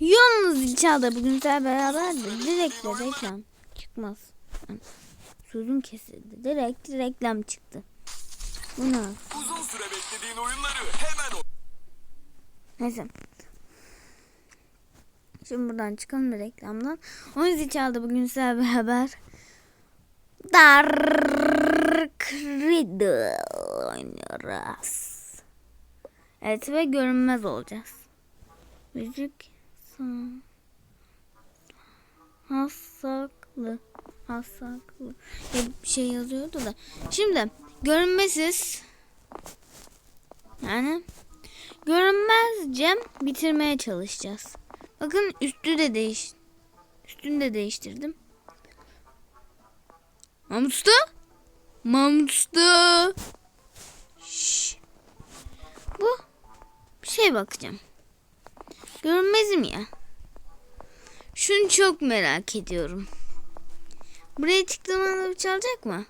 Yalnız İlçağ'da bugün sizlerle beraber de direkt de reklam çıkmaz. Yani sözüm kesildi. Direkt reklam çıktı. Bu ne? Uzun süre beklediğin oyunları hemen o- Neyse. Şimdi buradan çıkalım bir reklamdan. O yüzden çaldı bugün sizlerle beraber Dark Riddle oynuyoruz. Evet ve görünmez olacağız. Müzik son hasaklı hasaklı Ya bir şey yazıyordu da. Şimdi görünmesiz yani görünmezce bitirmeye çalışacağız. Bakın üstü de değiş üstünü de değiştirdim. Mahmut Usta? Şşş. Bu bir şey bakacağım. Görünmezim ya. Şunu çok merak ediyorum. Buraya çıktığımda çalacak mı?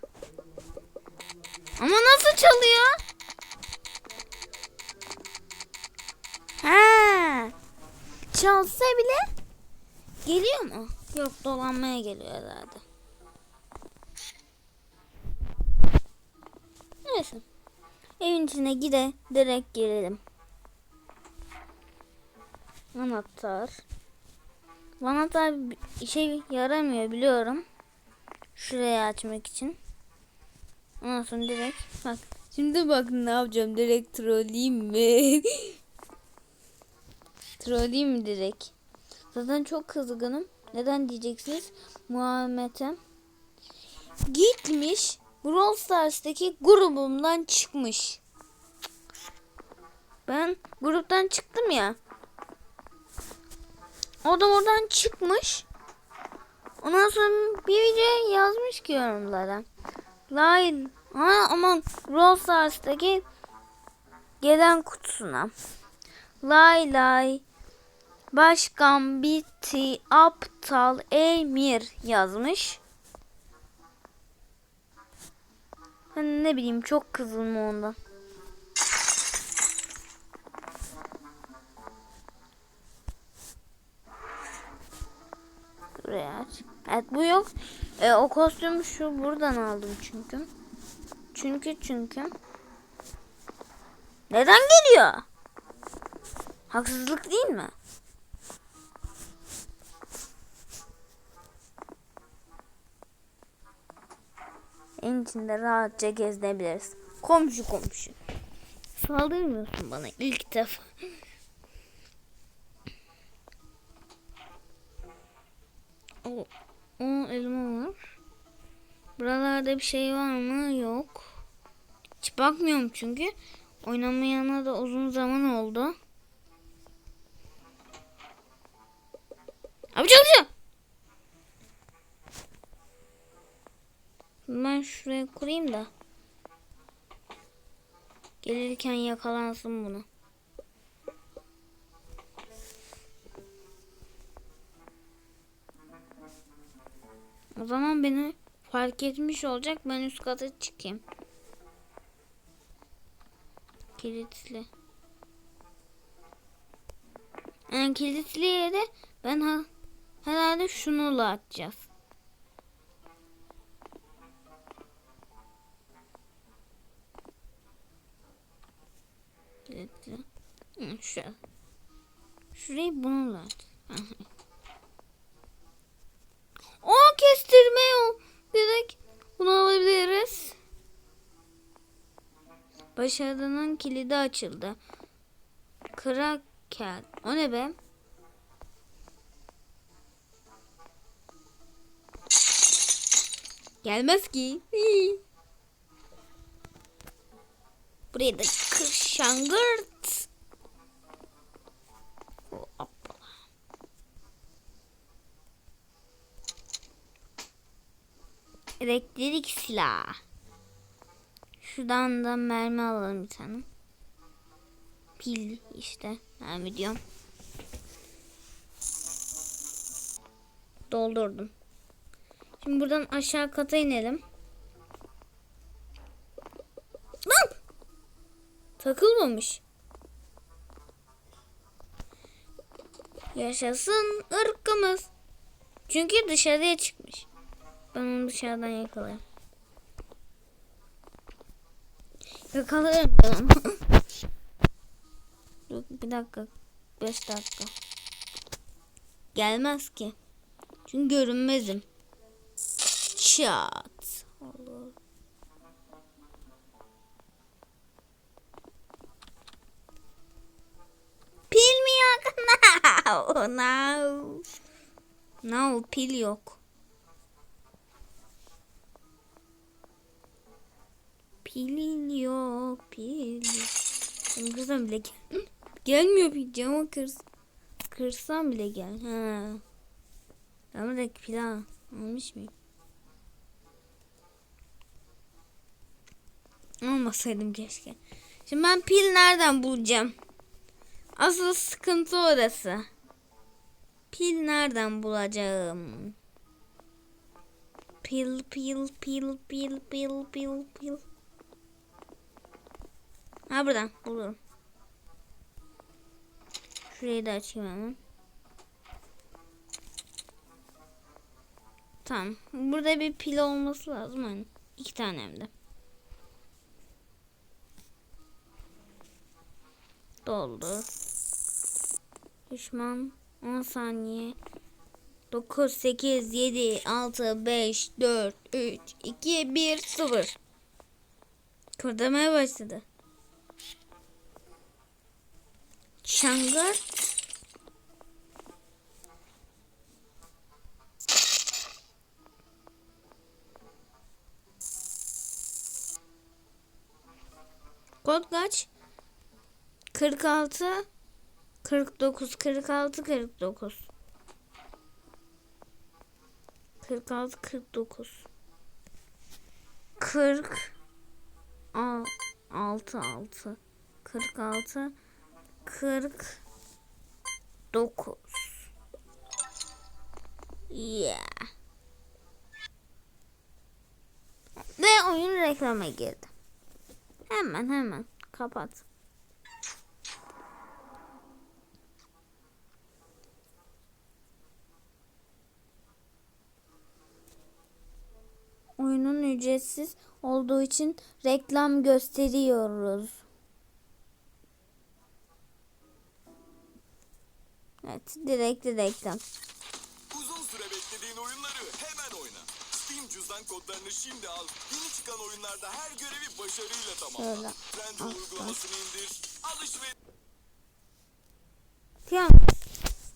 Ama nasıl çalıyor? Ha. Çalsa bile geliyor mu? Yok dolanmaya geliyor herhalde. Neyse. Evin içine gide direkt girelim. Anahtar. Anahtar işe yaramıyor biliyorum. Şurayı açmak için. Ondan sonra direkt bak. Şimdi bak ne yapacağım direkt trolleyeyim mi? trolleyeyim mi direkt? Zaten çok kızgınım. Neden diyeceksiniz? Muhammed'e gitmiş Brawl Stars'taki grubumdan çıkmış. Ben gruptan çıktım ya. O da oradan çıkmış. Ondan sonra bir video yazmış ki yorumlara. Lay ha, aman Brawl Stars'taki gelen kutusuna. Lay lay Başkan biti aptal emir yazmış. Ben ne bileyim çok kızılım ondan. Evet bu yok. E, o kostümü şu buradan aldım çünkü. Çünkü çünkü. Neden geliyor? Haksızlık değil mi? En içinde rahatça gezinebiliriz. Komşu komşu. Saldırmıyorsun bana ilk defa. Elma var. Buralarda bir şey var mı? Yok. Hiç bakmıyorum çünkü. Oynamayana da uzun zaman oldu. Abi çalışıyor. Ben şuraya kurayım da. Gelirken yakalansın bunu. O zaman beni fark etmiş olacak. Ben üst kata çıkayım. Kilitli. Yani kilitli yere ben ha, herhalde şunu atacağız. Kilitli. Hı, Şu. Şurayı bununla aç. O kestirme yol. Direkt bunu alabiliriz. Başarının kilidi açıldı. Kraker. O ne be? Gelmez ki. Buraya da. Hoppa. Elektrik silahı. Şuradan da mermi alalım bir tane. Pil işte. Mermi diyorum. Doldurdum. Şimdi buradan aşağı kata inelim. Lan! Takılmamış. Yaşasın ırkımız. Çünkü dışarıya çıkmış. Ben onu dışarıdan yakalayayım. Yakalarım ben onu. Dur bir dakika. Beş dakika. Gelmez ki. Çünkü görünmezim. Çat. Allah. Pil mi yok? No. No pil yok. Pilin yok. Pil yok. Benim kırsam bile gel gelmiyor pil. Camı kırs kırsam bile gel. Ha. Ben buradaki pil al- almış mıyım? Almasaydım keşke. Şimdi ben pil nereden bulacağım? Asıl sıkıntı orası. Pil nereden bulacağım? Pil pil pil pil pil pil pil. Ha buradan bulurum. Şurayı da açayım hemen. Tamam. Burada bir pil olması lazım. Hani iki tane hem de. Doldu. Düşman 10 saniye. 9, 8, 7, 6, 5, 4, 3, 2, 1, 0. Kırdamaya başladı. Şangır. Kod kaç? 46 49 46 49 46 49 40 6 6 46 49 Yeah. Ve oyun reklama girdi. Hemen hemen kapat. Oyunun ücretsiz olduğu için reklam gösteriyoruz. Evet, direkt reklam. Uzun süre beklediğin oyunları hemen oyna. Steam cüzdan kodlarını şimdi al. Yeni çıkan oyunlarda her görevi başarıyla tamamla. Şöyle. Trendyol Alttan. uygulamasını indir. Alışveriş Ya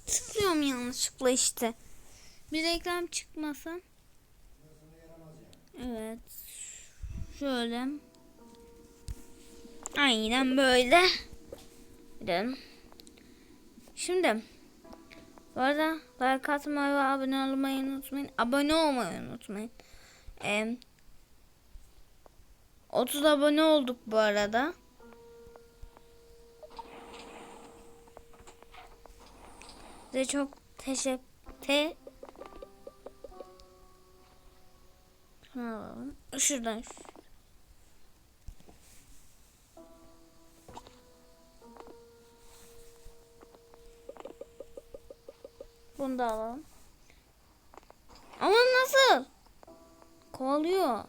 tıklıyorum yanlışlıkla işte. Bir reklam çıkmasa. Evet. Şöyle. Aynen böyle. Gidelim. Şimdi. Bu arada like atmayı ve abone olmayı unutmayın. Abone olmayı unutmayın. Ee, 30 abone olduk bu arada. Size çok teşekkür te. Şuradan. Bunu da alalım. Ama nasıl? Kovalıyor.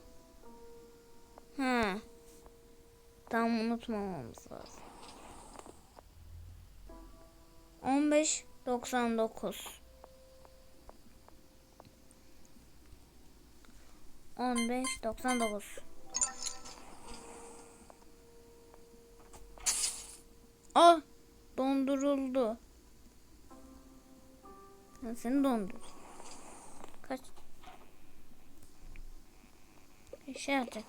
He. Tam unutmamamız lazım. 15 99 15 99 Ah donduruldu. Ben seni dondur. Kaç? Şey yapacak.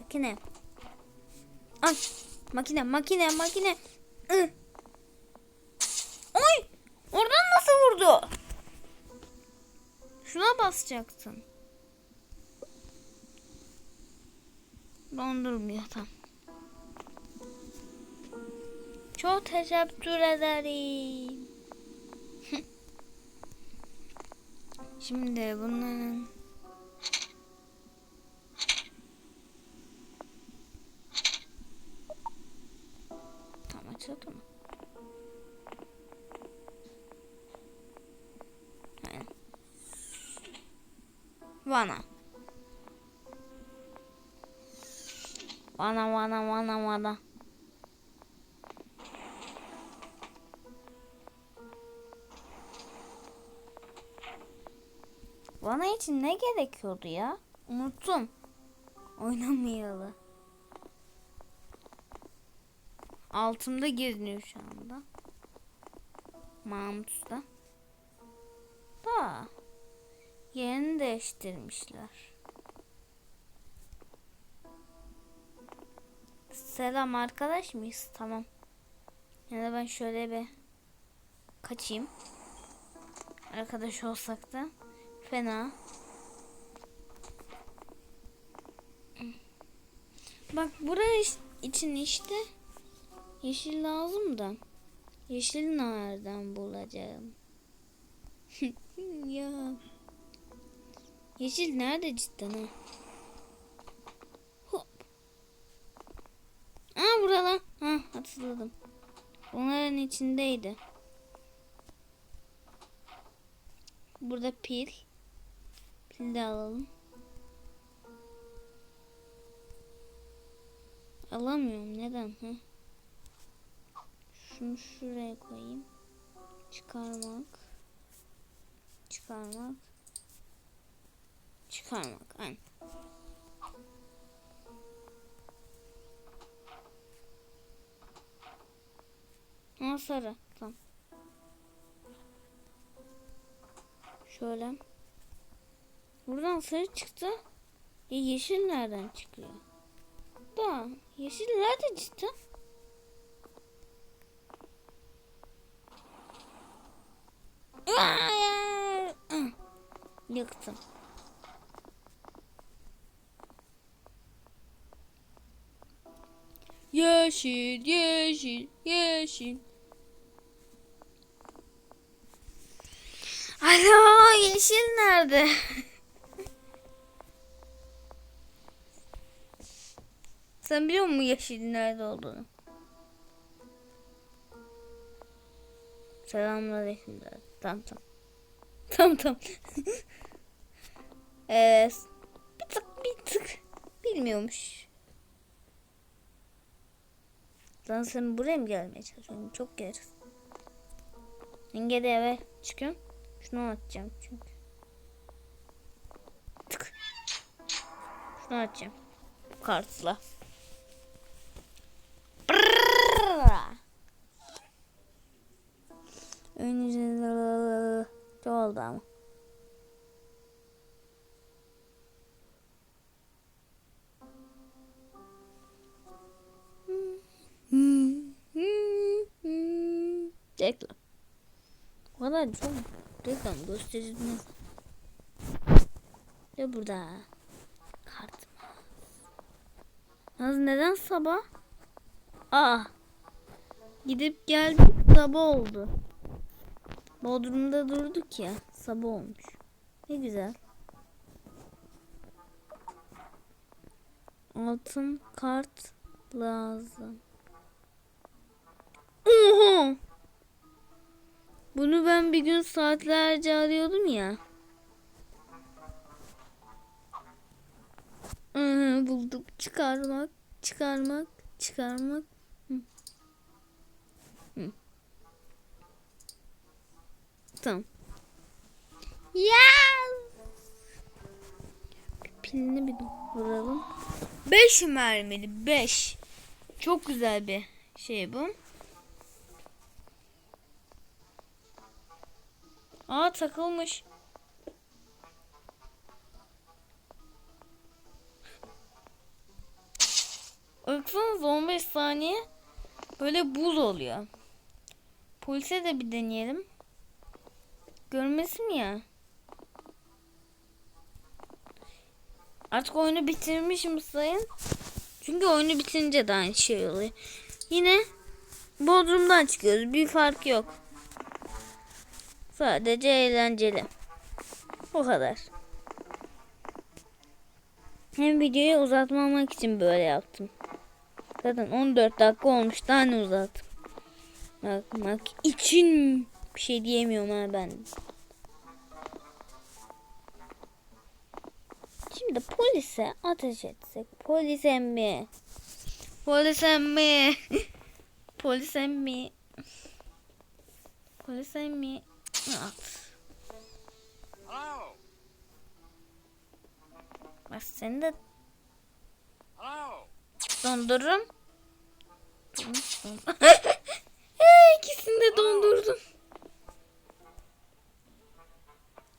Makine. Ay makine makine makine. Ih. Oy! Oradan nasıl vurdu? Şuna basacaksın. Dondurmuyor tam. Çok teşekkür ederim. Şimdi bunların tam açıldı mı? Aynen. Vana. Vana vana vana vana. Vana için ne gerekiyordu ya? Unuttum. Oynamayalı. Altımda geziniyor şu anda. Mahmut Usta. Da. Yerini değiştirmişler. Selam arkadaş mıyız? Tamam. Ya da ben şöyle bir kaçayım. Arkadaş olsak da fena. Bak buraya için işte yeşil lazım da. Yeşil nereden bulacağım? ya. Yeşil nerede cidden ha? Hop. Aa burada. Ha hatırladım. Onların içindeydi. Burada pil. De alalım. Alamıyorum. Neden? Ha? Şunu şuraya koyayım. Çıkarmak. Çıkarmak. Çıkarmak. Aynen. Ha sarı. Tamam. Şöyle. Buradan sarı çıktı. Ya yeşil nereden çıkıyor? Da yeşil nerede cidden? Hayır. Ah, Yıktım. Yeşil, yeşil, yeşil. Alo, yeşil nerede? Sen biliyor musun yeşilin nerede olduğunu? Selamünaleyküm. de. Tamam tamam. Tamam tamam. ee, bir tık bir tık bilmiyormuş. Lan sen buraya mı gelmeye çalışıyorsun? Çok gerisin. Yenge eve çıkıyorum. Şunu atacağım çünkü. Tık. Şunu atacağım. Kartla. Reklam. Kadar çok reklam gösterilmez. Ne burada? Kartım. Naz neden sabah? Aa. Gidip geldik sabah oldu. Bodrum'da durduk ya. Sabah olmuş. Ne güzel. Altın kart lazım. Oha! Bunu ben bir gün saatlerce arıyordum ya. Hı, bulduk. Çıkarmak, çıkarmak, çıkarmak. Hı. Hı. Tamam. Ya! Pilini bir vuralım. 5 mermili 5. Çok güzel bir şey bu. Aa takılmış. Baksanıza 15 saniye böyle buz oluyor. Polise de bir deneyelim. Görmesin ya. Artık oyunu bitirmişim sayın. Çünkü oyunu bitirince de aynı şey oluyor. Yine Bodrum'dan çıkıyoruz. Bir fark yok. Sadece eğlenceli. O kadar. Hem videoyu uzatmamak için böyle yaptım. Zaten 14 dakika olmuş. Daha ne uzattım. Bakmak için bir şey diyemiyorum ha ben. Şimdi polise ateş etsek. Polis emmi. Polis emmi. Polis emmi. Polis emmi. Hello? Bak seni de dondururum. İkisini de dondurdum.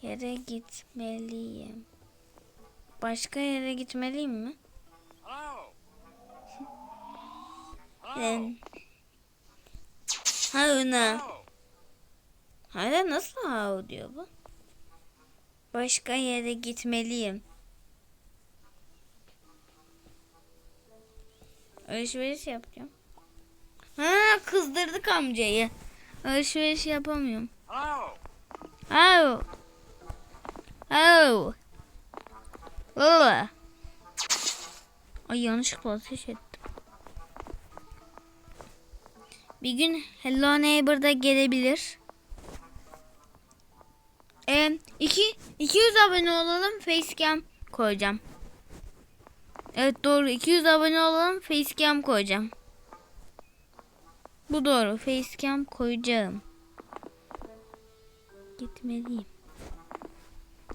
Yere gitmeliyim. Başka yere gitmeliyim mi? Hello? Ben... Hayır Hello? Hala nasıl hav diyor bu? Başka yere gitmeliyim. Alışveriş yapacağım. Ha kızdırdık amcayı. Alışveriş yapamıyorum. Hello? Au. Au. Ula. Ay yanlışlıkla ateş ettim. Bir gün Hello Neighbor'da gelebilir. Ee, iki, 200 abone olalım facecam koyacağım. Evet doğru 200 abone olalım facecam koyacağım. Bu doğru facecam koyacağım. Gitmeliyim.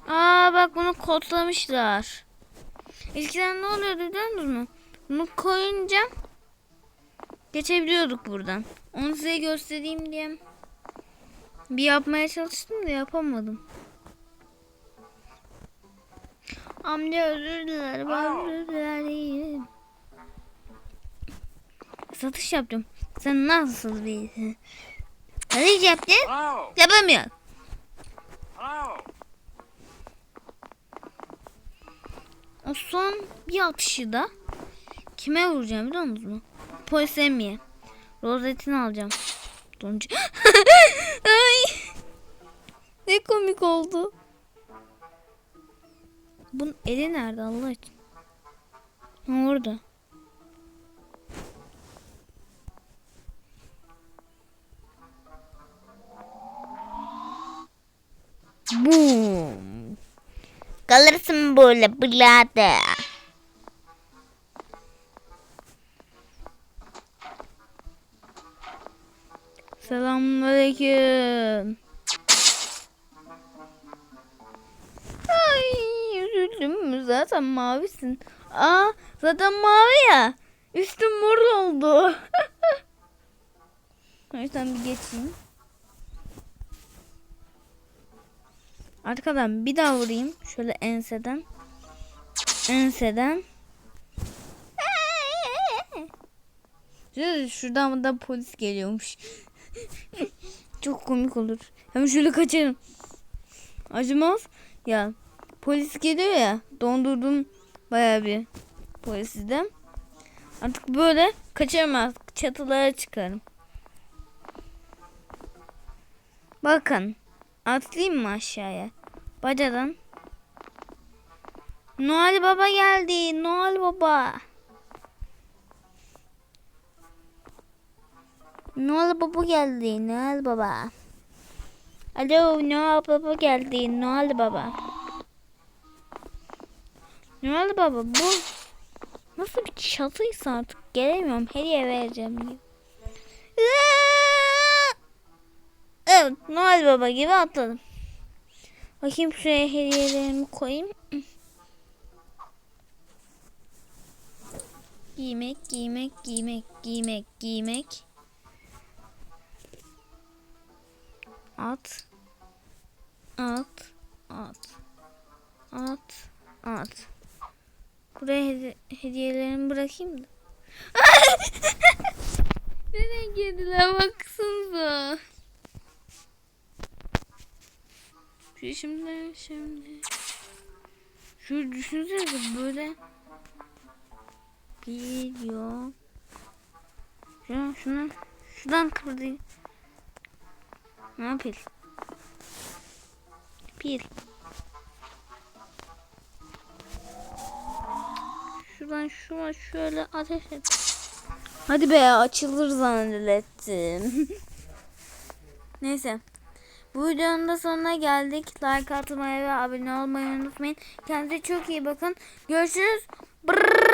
Aa bak bunu kodlamışlar. Eskiden ne oluyordu biliyor musunuz? Bunu koyunca geçebiliyorduk buradan. Onu size göstereyim diye bir yapmaya çalıştım da yapamadım. Amca özür dilerim. Aa. Özür dilerim. Satış yaptım. Sen nasıl birisin? Satış yaptın? Yapamıyor. O son bir atışı da kime vuracağım biliyor musunuz? Polis emmiye. Rozetini alacağım. Doncu. Ay. Ne komik oldu. Bunun eli nerede Allah için? Orada. Boom. Kalırsın böyle birader. Selamünaleyküm. Ay üzüldüm zaten mavisin. Aa zaten mavi ya. Üstüm mor oldu. o yüzden bir geçeyim. Arkadan bir daha vurayım. Şöyle enseden. Enseden. Şurada- Şuradan da polis geliyormuş. Çok komik olur. Hemen şöyle kaçarım. Acımaz. Ya polis geliyor ya. Dondurdum bayağı bir polisden. Artık böyle kaçarım artık. Çatılara çıkarım. Bakın. Atlayayım mı aşağıya? Bacadan. Noel Baba geldi. Noel Baba. Noel Baba geldi. Noel Baba. Alo Noel Baba geldi. Noel Baba. Noel Baba bu nasıl bir çatıysa artık gelemiyorum. Hediye vereceğim diyor. Evet Noel Baba gibi atladım. Bakayım şuraya hediyelerimi koyayım. Giymek, giymek, giymek, giymek, giymek. At. At. At. At. At. Buraya hedi- hediyelerimi bırakayım da. Nereye girdiler baksanıza. Şimdi şimdi. Şu düşünsenize böyle video. Şunu şunu şuradan kıpırdayım. Ne yapayım? Pil. Şuradan şuna şöyle ateş et. Hadi be açılır zannettim. Neyse. Bu videonun da sonuna geldik. Like atmayı ve abone olmayı unutmayın. Kendinize çok iyi bakın. Görüşürüz. Brrrr.